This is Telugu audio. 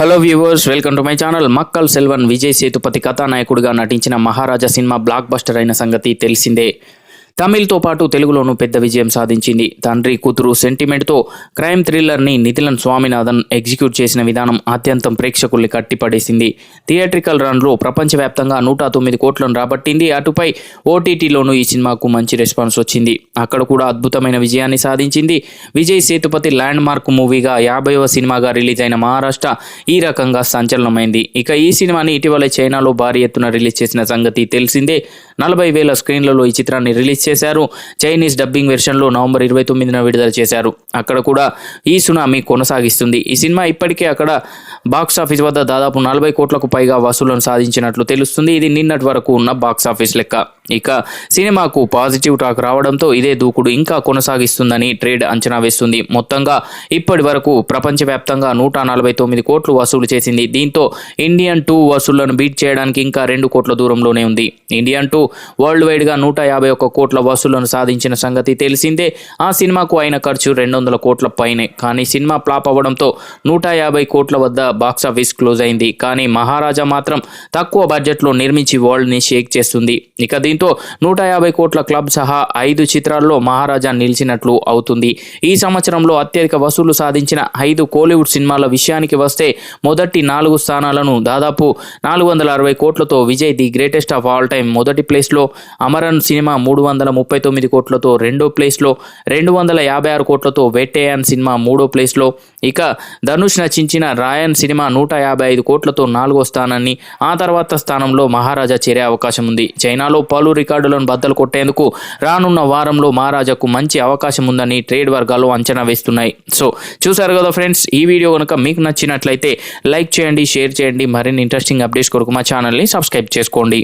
Hello viewers welcome to my channel. Makkal Selvan Vijay Sethupathi కథానాయకుడిగా నటించిన మహారాజా సినిమా బ్లాక్ బస్టర్ అయిన సంగతి తెలిసిందే. తమిళ్తో పాటు తెలుగులోనూ పెద్ద విజయం సాధించింది. తండ్రి కూతురు సెంటిమెంట్తో క్రైమ్ థ్రిల్లర్ని నితిలన్ స్వామినాథన్ ఎగ్జిక్యూట్ చేసిన విధానం అత్యంతం ప్రేక్షకుల్ని కట్టిపడేసింది. థియేట్రికల్ రన్లో ప్రపంచవ్యాప్తంగా నూట తొమ్మిది కోట్లను రాబట్టింది. అటుపై ఓటీటీలోనూ ఈ సినిమాకు మంచి రెస్పాన్స్ వచ్చింది. అక్కడ కూడా అద్భుతమైన విజయాన్ని సాధించింది. విజయ్ సేతుపతి ల్యాండ్ మార్క్ మూవీగా యాభైవ సినిమాగా రిలీజ్ అయిన మహారాష్ట్ర ఈ రకంగా సంచలనమైంది. ఇక ఈ సినిమాని ఇటీవల చైనాలో భారీ ఎత్తున రిలీజ్ చేసిన సంగతి తెలిసిందే. నలభై వేల స్క్రీన్లలో ఈ చిత్రాన్ని రిలీజ్ చేశారు. చైనీస్ డబ్బింగ్ వెర్షన్లో నవంబర్ ఇరవై తొమ్మిదిన విడుదల చేశారు. అక్కడ కూడా ఈ సునామీ కొనసాగిస్తుంది. ఈ సినిమా ఇప్పటికే అక్కడ బాక్స్ ఆఫీస్ వద్ద దాదాపు నలభై కోట్లకు పైగా వసూళ్ళను సాధించినట్లు తెలుస్తుంది. ఇది నిన్నటి వరకు ఉన్న బాక్స్ ఆఫీస్ లెక్క. ఇక సినిమాకు పాజిటివ్ టాక్ రావడంతో ఇదే దూకుడు ఇంకా కొనసాగిస్తుందని ట్రేడ్ అంచనా వేస్తుంది. మొత్తంగా ఇప్పటి వరకు ప్రపంచవ్యాప్తంగా నూట నలభై తొమ్మిది కోట్లు వసూలు చేసింది. దీంతో ఇండియన్ టూ వసూళ్ళను బీట్ చేయడానికి ఇంకా రెండు కోట్ల దూరంలోనే ఉంది. ఇండియన్ టూ వరల్డ్ వైడ్గా నూట యాభై ఒక్క కోట్ల వసూళ్ళను సాధించిన సంగతి తెలిసిందే. ఆ సినిమాకు అయిన ఖర్చు రెండు వందల కోట్ల పైనే. కానీ సినిమా ఫ్లాప్ అవ్వడంతో నూట యాభై కోట్ల వద్ద బాక్స్ ఆఫీస్ క్లోజ్ అయింది. కానీ మహారాజా మాత్రం తక్కువ బడ్జెట్లో నిర్మించి వరల్డ్ని షేక్ చేస్తుంది. ఇక దీంతో నూట యాభై కోట్ల క్లబ్ సహా ఐదు చిత్రాల్లో మహారాజా నిలిచినట్లు అవుతుంది. ఈ సంవత్సరంలో అత్యధిక వసూలు సాధించిన ఐదు కోలీవుడ్ సినిమాల విషయానికి వస్తే మొదటి నాలుగు స్థానాలను దాదాపు నాలుగు వందల అరవై కోట్లతో Vijay the greatest of all time మొదటి ప్లేస్ ప్లేస్లో అమరన్ సినిమా మూడు వందల ముప్పై తొమ్మిది కోట్లతో రెండో ప్లేస్లో రెండు వందల యాభై ఆరు కోట్లతో వెట్టేయన్ సినిమా మూడో ప్లేస్లో ఇక ధనుష్ నచించిన రాయన్ సినిమా నూట యాభై ఐదు కోట్లతో నాలుగో స్థానాన్ని ఆ తర్వాత స్థానంలో మహారాజా చేరే అవకాశం ఉంది. చైనాలో పలు రికార్డులను బద్దలు కొట్టేందుకు రానున్న వారంలో మహారాజాకు మంచి అవకాశం ఉందని ట్రేడ్ వర్గాలు అంచనా వేస్తున్నాయి. సో చూసారు కదా ఫ్రెండ్స్ ఈ వీడియో కనుక మీకు నచ్చినట్లయితే లైక్ చేయండి షేర్ చేయండి. మరిన్ని ఇంట్రెస్టింగ్ అప్డేట్స్ కొరకు మా ఛానల్ని సబ్స్క్రైబ్ చేసుకోండి.